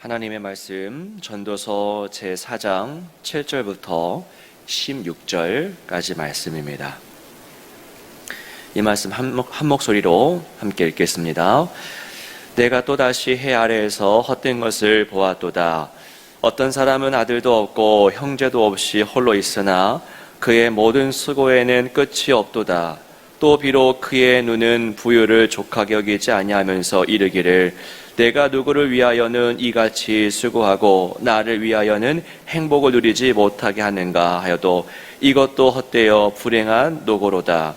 하나님의 말씀 전도서 제4장 7절부터 16절까지 말씀입니다. 이 말씀 한, 목, 한 목소리로 함께 읽겠습니다. 내가 또다시 해 아래에서 헛된 것을 보았도다. 어떤 사람은 아들도 없고 형제도 없이 홀로 있으나 그의 모든 수고에는 끝이 없도다. 또 비록 그의 눈은 부유를 족하게 여기지 아니하면서 이르기를 내가 누구를 위하여는 이같이 수고하고 나를 위하여는 행복을 누리지 못하게 하는가 하여도 이것도 헛되어 불행한 노고로다.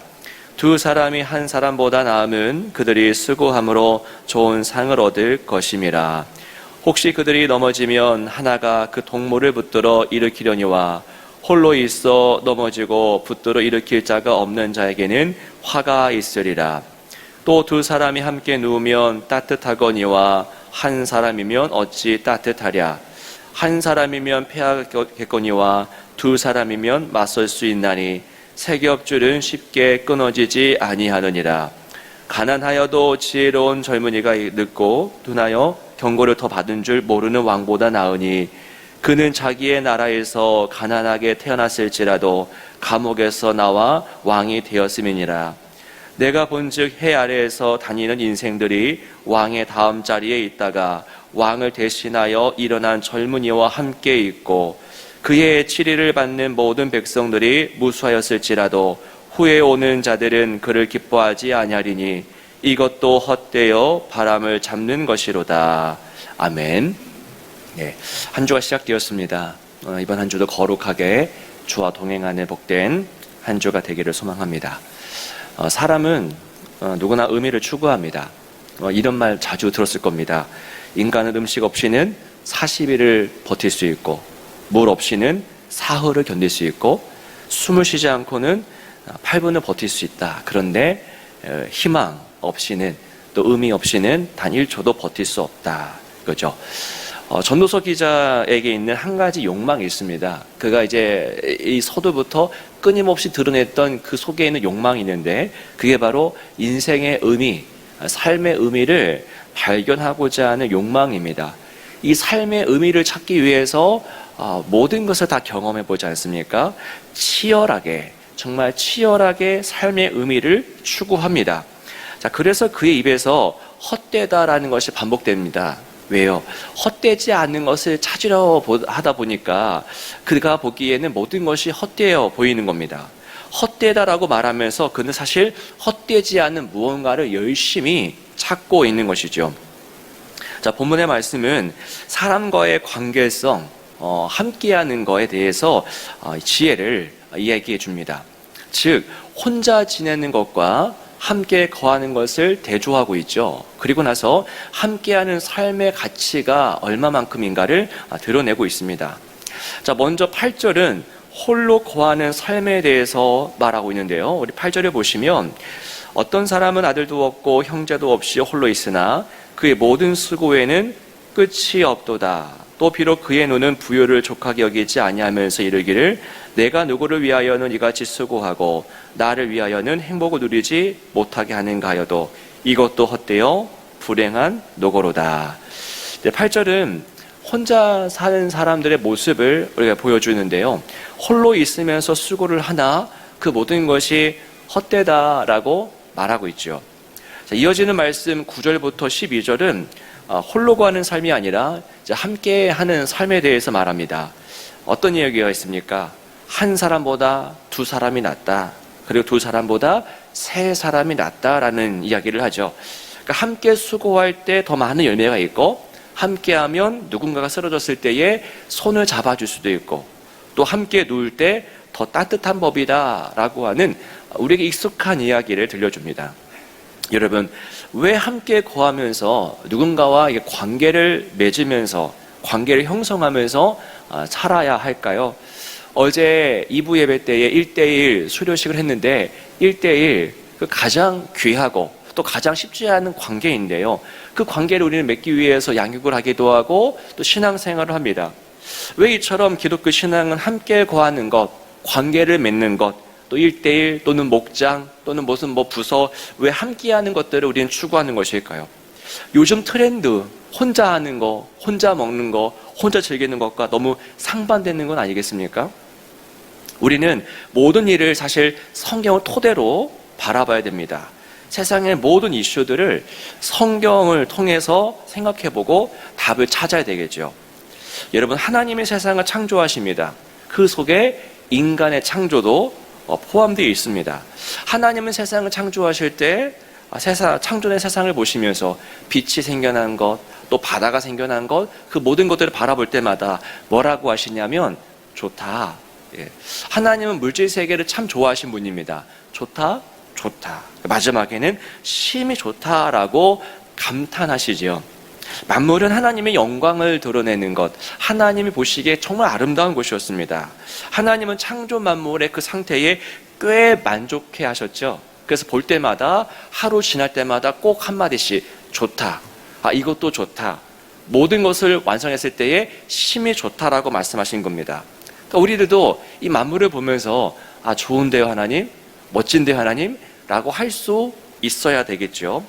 두 사람이 한 사람보다 나음은 그들이 수고함으로 좋은 상을 얻을 것임이라. 혹시 그들이 넘어지면 하나가 그 동물을 붙들어 일으키려니와 홀로 있어 넘어지고 붙들어 일으킬 자가 없는 자에게는 화가 있으리라. 또 두 사람이 함께 누우면 따뜻하거니와 한 사람이면 어찌 따뜻하랴. 한 사람이면 패하겠거니와 두 사람이면 맞설 수 있나니 세 겹줄은 쉽게 끊어지지 아니하느니라. 가난하여도 지혜로운 젊은이가 늙고 둔하여 경고를 더 받은 줄 모르는 왕보다 나으니 그는 자기의 나라에서 가난하게 태어났을지라도 감옥에서 나와 왕이 되었음이니라. 내가 본즉 해 아래에서 다니는 인생들이 왕의 다음 자리에 있다가 왕을 대신하여 일어난 젊은이와 함께 있고 그의 치리를 받는 모든 백성들이 무수하였을지라도 후에 오는 자들은 그를 기뻐하지 아니하리니 이것도 헛되어 바람을 잡는 것이로다. 아멘. 네, 한 주가 시작되었습니다. 어, 이번 한 주도 거룩하게 주와 동행하는 복된 한 주가 되기를 소망합니다. 어, 사람은 어, 누구나 의미를 추구합니다. 어, 이런 말 자주 들었을 겁니다. 인간은 음식 없이는 40일을 버틸 수 있고, 물 없이는 사흘을 견딜 수 있고, 숨을 쉬지 않고는 8분을 버틸 수 있다. 그런데 어, 희망 없이는 또 의미 없이는 단 1초도 버틸 수 없다. 그죠? 어, 전도서 기자에게 있는 한 가지 욕망이 있습니다. 그가 이제 이 서두부터 끊임없이 드러냈던 그 속에 있는 욕망이 있는데 그게 바로 인생의 의미, 삶의 의미를 발견하고자 하는 욕망입니다. 이 삶의 의미를 찾기 위해서 어, 모든 것을 다 경험해 보지 않습니까? 치열하게, 정말 치열하게 삶의 의미를 추구합니다. 자, 그래서 그의 입에서 헛되다라는 것이 반복됩니다. 왜요? 헛되지 않는 것을 찾으려 하다 보니까 그가 보기에는 모든 것이 헛되어 보이는 겁니다. 헛되다라고 말하면서 그는 사실 헛되지 않는 무언가를 열심히 찾고 있는 것이죠. 자, 본문의 말씀은 사람과의 관계성, 어, 함께하는 것에 대해서 어, 지혜를 이야기해 줍니다. 즉, 혼자 지내는 것과 함께 거하는 것을 대조하고 있죠. 그리고 나서 함께하는 삶의 가치가 얼마만큼인가를 드러내고 있습니다. 자, 먼저 8절은 홀로 거하는 삶에 대해서 말하고 있는데요. 우리 8절에 보시면 어떤 사람은 아들도 없고 형제도 없이 홀로 있으나 그의 모든 수고에는 끝이 없도다. 또 비록 그의 눈은 부여를 족하게 여기지 아니하면서 이르기를 내가 누구를 위하여는 이같이 수고하고 나를 위하여는 행복을 누리지 못하게 하는가 하여도 이것도 헛되어 불행한 노고로다. 8절은 혼자 사는 사람들의 모습을 우리가 보여주는데요. 홀로 있으면서 수고를 하나 그 모든 것이 헛되다라고 말하고 있죠. 자, 이어지는 말씀 9절부터 12절은 어, 홀로 가는 삶이 아니라 함께 하는 삶에 대해서 말합니다. 어떤 이야기가 있습니까? 한 사람보다 두 사람이 낫다. 그리고 두 사람보다 세 사람이 낫다라는 이야기를 하죠. 그러니까 함께 수고할 때 더 많은 열매가 있고, 함께하면 누군가가 쓰러졌을 때에 손을 잡아줄 수도 있고, 또 함께 누울 때 더 따뜻한 법이다라고 하는 우리에게 익숙한 이야기를 들려줍니다. 여러분, 왜 함께 거하면서 누군가와 관계를 맺으면서 관계를 형성하면서 아, 살아야 할까요? 어제 2부 예배 때에 1대1 수료식을 했는데 1대1 그 가장 귀하고 또 가장 쉽지 않은 관계인데요. 그 관계를 우리는 맺기 위해서 양육을 하기도 하고 또 신앙생활을 합니다. 왜 이처럼 기독교 신앙은 함께 거하는 것, 관계를 맺는 것, 또 1대1 또는 목장 또는 무슨 뭐 부서 왜 함께 하는 것들을 우리는 추구하는 것일까요? 요즘 트렌드, 혼자 하는 거, 혼자 먹는 거, 혼자 즐기는 것과 너무 상반되는 건 아니겠습니까? 우리는 모든 일을 사실 성경을 토대로 바라봐야 됩니다. 세상의 모든 이슈들을 성경을 통해서 생각해보고 답을 찾아야 되겠죠. 여러분, 하나님의 세상을 창조하십니다. 그 속에 인간의 창조도 어, 포함되어 있습니다. 하나님은 세상을 창조하실 때 아, 세상, 창조된 세상을 보시면서 빛이 생겨난 것, 또 바다가 생겨난 것, 그 모든 것들을 바라볼 때마다 뭐라고 하시냐면 좋다. 예. 하나님은 물질 세계를 참 좋아하신 분입니다. 좋다, 좋다. 마지막에는 심히 좋다라고 감탄하시지요. 만물은 하나님의 영광을 드러내는 것, 하나님이 보시기에 정말 아름다운 것이었습니다. 하나님은 창조 만물의 그 상태에 꽤 만족해 하셨죠. 그래서 볼 때마다 하루 지날 때마다 꼭 한마디씩 좋다. 아, 이것도 좋다. 모든 것을 완성했을 때에 심히 좋다라고 말씀하신 겁니다. 그러니까 우리들도 이 만물을 보면서 아, 좋은데요, 하나님? 멋진데요, 하나님? 라고 할 수 있어야 되겠죠.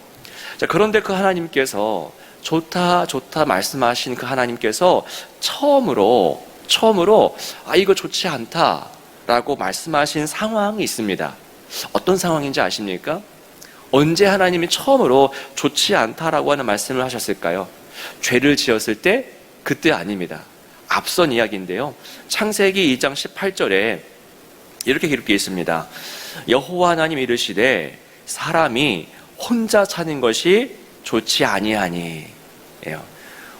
자, 그런데 그 하나님께서 좋다, 좋다 말씀하신 그 하나님께서 처음으로, 처음으로, 아, 이거 좋지 않다라고 말씀하신 상황이 있습니다. 어떤 상황인지 아십니까? 언제 하나님이 처음으로 좋지 않다라고 하는 말씀을 하셨을까요? 죄를 지었을 때? 그때 아닙니다. 앞선 이야기인데요. 창세기 2장 18절에 이렇게 기록되어 있습니다. 여호와 하나님 이르시되 사람이 혼자 사는 것이 좋지 아니하니. 예요.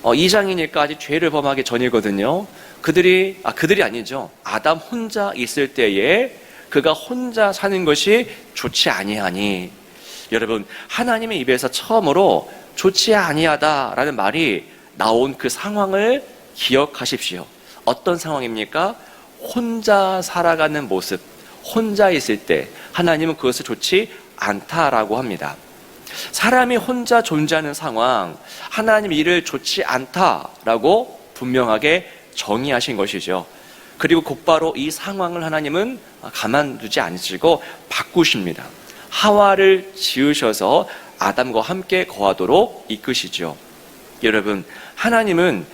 어, 2장이니까 아직 죄를 범하기 전이거든요. 그들이 아 그들이 아니죠. 아담 혼자 있을 때에 그가 혼자 사는 것이 좋지 아니하니. 여러분 하나님의 입에서 처음으로 좋지 아니하다라는 말이 나온 그 상황을 기억하십시오. 어떤 상황입니까? 혼자 살아가는 모습, 혼자 있을 때 하나님은 그것을 좋지 않다라고 합니다. 사람이 혼자 존재하는 상황, 하나님 일을 좋지 않다라고 분명하게 정의하신 것이죠. 그리고 곧바로 이 상황을 하나님은 가만두지 않으시고 바꾸십니다. 하와를 지으셔서 아담과 함께 거하도록 이끄시죠. 여러분, 하나님은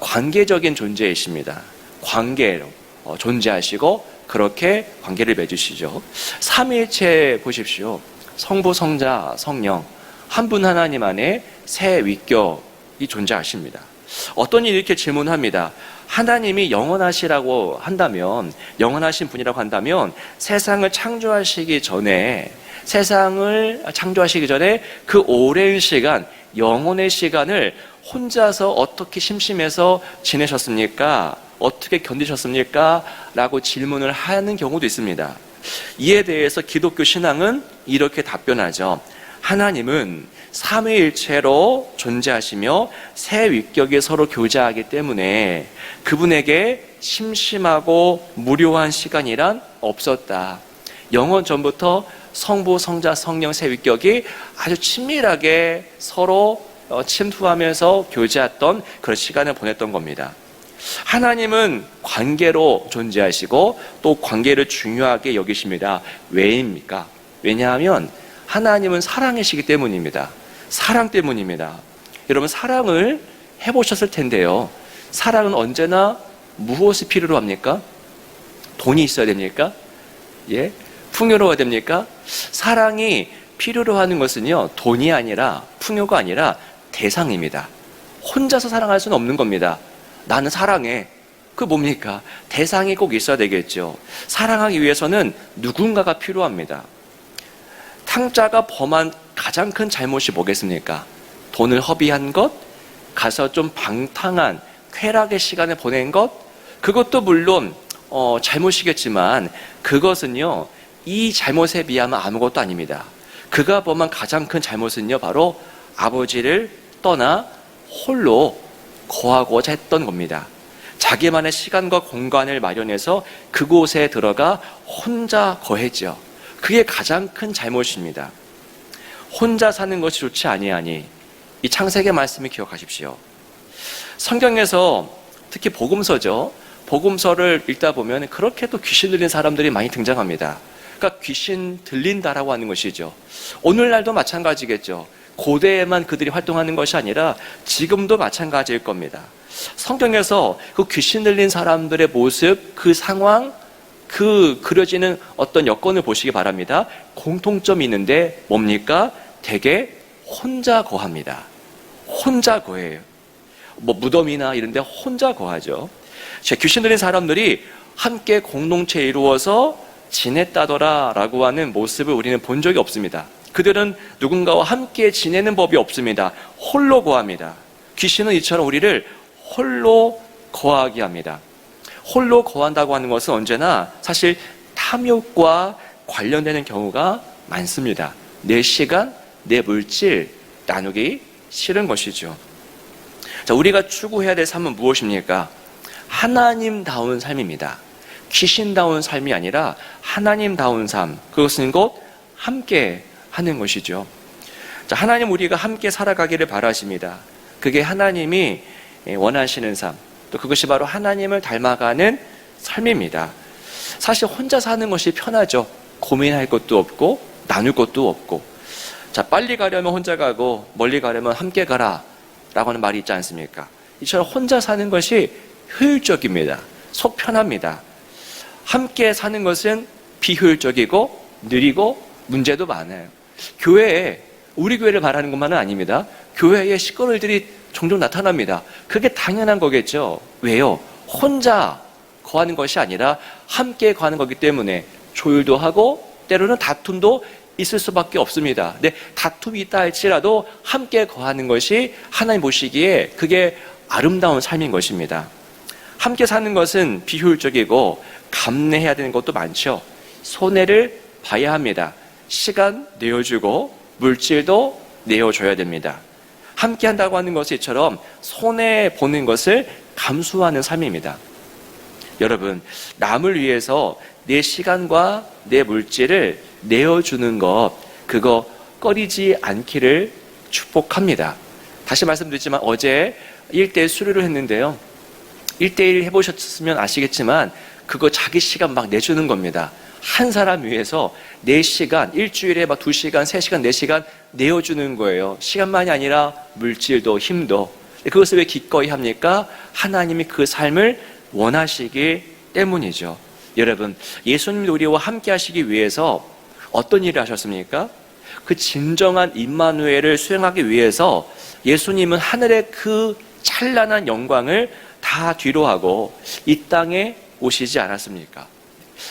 관계적인 존재이십니다. 관계로 어, 존재하시고 그렇게 관계를 맺으시죠. 삼위일체 보십시오. 성부, 성자, 성령 한 분 하나님 안에 새 위격이 존재하십니다. 어떤 일이 이렇게 질문합니다. 하나님이 영원하시라고 한다면 영원하신 분이라고 한다면 세상을 창조하시기 전에 세상을 창조하시기 전에 그 오랜 시간 영원의 시간을 혼자서 어떻게 심심해서 지내셨습니까? 어떻게 견디셨습니까? 라고 질문을 하는 경우도 있습니다. 이에 대해서 기독교 신앙은 이렇게 답변하죠. 하나님은 삼위일체로 존재하시며 새 위격이 서로 교제하기 때문에 그분에게 심심하고 무료한 시간이란 없었다. 영원 전부터 성부, 성자, 성령 새 위격이 아주 친밀하게 서로 어, 침투하면서 교제했던 그런 시간을 보냈던 겁니다. 하나님은 관계로 존재하시고 또 관계를 중요하게 여기십니다. 왜입니까? 왜냐하면 하나님은 사랑이시기 때문입니다. 사랑 때문입니다. 여러분, 사랑을 해보셨을 텐데요. 사랑은 언제나 무엇이 필요로 합니까? 돈이 있어야 됩니까? 예? 풍요로워야 됩니까? 사랑이 필요로 하는 것은요, 돈이 아니라, 풍요가 아니라 대상입니다. 혼자서 사랑할 수는 없는 겁니다. 나는 사랑해. 그 뭡니까? 대상이 꼭 있어야 되겠죠. 사랑하기 위해서는 누군가가 필요합니다. 탕자가 범한 가장 큰 잘못이 뭐겠습니까? 돈을 허비한 것, 가서 좀 방탕한 쾌락의 시간을 보낸 것, 그것도 물론 어, 잘못이겠지만 그것은요 이 잘못에 비하면 아무것도 아닙니다. 그가 범한 가장 큰 잘못은요 바로 아버지를 떠나 홀로 거하고자 했던 겁니다. 자기만의 시간과 공간을 마련해서 그곳에 들어가 혼자 거했죠. 그게 가장 큰 잘못입니다. 혼자 사는 것이 좋지 아니하니 이 창세기 말씀을 기억하십시오. 성경에서 특히 복음서죠. 복음서를 읽다 보면 그렇게 또 귀신 들린 사람들이 많이 등장합니다. 그러니까 귀신 들린다라고 하는 것이죠. 오늘날도 마찬가지겠죠. 고대에만 그들이 활동하는 것이 아니라 지금도 마찬가지일 겁니다. 성경에서 그 귀신 들린 사람들의 모습, 그 상황, 그 그려지는 어떤 여건을 보시기 바랍니다. 공통점이 있는데 뭡니까? 대개 혼자 거합니다. 혼자 거해요. 뭐 무덤이나 이런 데 혼자 거하죠. 자, 귀신 들린 사람들이 함께 공동체 이루어서 지냈다더라라고 하는 모습을 우리는 본 적이 없습니다. 그들은 누군가와 함께 지내는 법이 없습니다. 홀로 거합니다. 귀신은 이처럼 우리를 홀로 거하게 합니다. 홀로 거한다고 하는 것은 언제나 사실 탐욕과 관련되는 경우가 많습니다. 내 시간, 내 물질 나누기 싫은 것이죠. 자, 우리가 추구해야 될 삶은 무엇입니까? 하나님다운 삶입니다. 귀신다운 삶이 아니라 하나님다운 삶. 그것은 곧 함께 하는 것이죠. 자, 하나님 우리가 함께 살아가기를 바라십니다. 그게 하나님이 원하시는 삶. 또 그것이 바로 하나님을 닮아가는 삶입니다. 사실 혼자 사는 것이 편하죠. 고민할 것도 없고 나눌 것도 없고. 자, 빨리 가려면 혼자 가고 멀리 가려면 함께 가라. 라고 하는 말이 있지 않습니까? 이처럼 혼자 사는 것이 효율적입니다. 속 편합니다. 함께 사는 것은 비효율적이고 느리고 문제도 많아요. 교회에 우리 교회를 말하는 것만은 아닙니다. 교회에 시끄러울들이 종종 나타납니다. 그게 당연한 거겠죠. 왜요? 혼자 거하는 것이 아니라 함께 거하는 거기 때문에 조율도 하고 때로는 다툼도 있을 수밖에 없습니다. 근데 다툼이 있다 할지라도 함께 거하는 것이 하나님 보시기에 그게 아름다운 삶인 것입니다. 함께 사는 것은 비효율적이고 감내해야 되는 것도 많죠. 손해를 봐야 합니다. 시간 내어주고 물질도 내어줘야 됩니다. 함께 한다고 하는 것이 이처럼 손해 보는 것을 감수하는 삶입니다. 여러분, 남을 위해서 내 시간과 내 물질을 내어주는 것, 그거 꺼리지 않기를 축복합니다. 다시 말씀드리지만 어제 1대1 수료를 했는데요. 1대1 해보셨으면 아시겠지만 그거 자기 시간 막 내주는 겁니다. 한 사람 위해서 4시간, 일주일에 막 2시간, 3시간, 4시간 내어주는 거예요. 시간만이 아니라 물질도 힘도. 그것을 왜 기꺼이 합니까? 하나님이 그 삶을 원하시기 때문이죠. 여러분, 예수님도 우리와 함께 하시기 위해서 어떤 일을 하셨습니까? 그 진정한 임마누엘을 수행하기 위해서 예수님은 하늘의 그 찬란한 영광을 다 뒤로하고 이 땅에 오시지 않았습니까?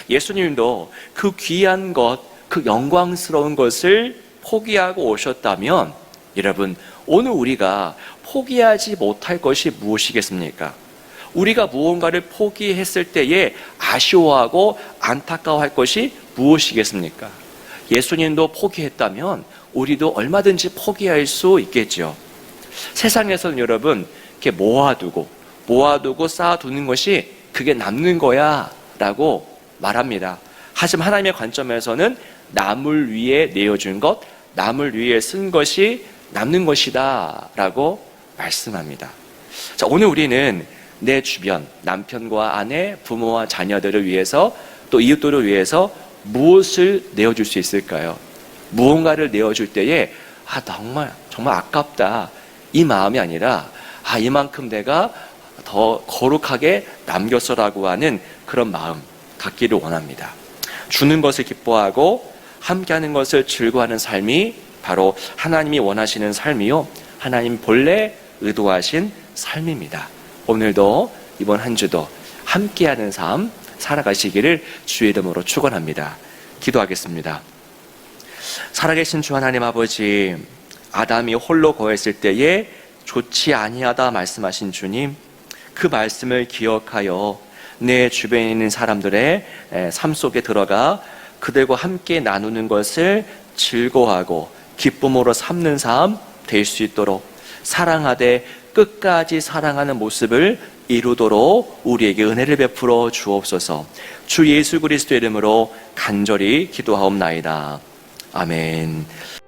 예수님도 그 귀한 것, 그 영광스러운 것을 포기하고 오셨다면 여러분, 오늘 우리가 포기하지 못할 것이 무엇이겠습니까? 우리가 무언가를 포기했을 때에 아쉬워하고 안타까워할 것이 무엇이겠습니까? 예수님도 포기했다면 우리도 얼마든지 포기할 수 있겠죠. 세상에서는 여러분, 이렇게 모아두고, 모아두고 쌓아두는 것이 그게 남는 거야 라고 말합니다. 하지만 하나님의 관점에서는 남을 위해 내어준 것, 남을 위해 쓴 것이 남는 것이다 라고 말씀합니다. 자, 오늘 우리는 내 주변, 남편과 아내, 부모와 자녀들을 위해서 또 이웃들을 위해서 무엇을 내어줄 수 있을까요? 무언가를 내어줄 때에 아 정말 정말 아깝다 이 마음이 아니라 아 이만큼 내가 더 거룩하게 남겼어라고 하는 그런 마음 갖기를 원합니다. 주는 것을 기뻐하고 함께하는 것을 즐거워하는 삶이 바로 하나님이 원하시는 삶이요 하나님 본래 의도하신 삶입니다. 오늘도 이번 한 주도 함께하는 삶 살아가시기를 주의 이름으로 축원합니다. 기도하겠습니다. 살아계신 주 하나님 아버지 아담이 홀로 거했을 때에 좋지 아니하다 말씀하신 주님 그 말씀을 기억하여 내 주변에 있는 사람들의 삶 속에 들어가 그들과 함께 나누는 것을 즐거워하고 기쁨으로 삼는 삶 될 수 있도록 사랑하되 끝까지 사랑하는 모습을 이루도록 우리에게 은혜를 베풀어 주옵소서. 주 예수 그리스도 이름으로 간절히 기도하옵나이다. 아멘.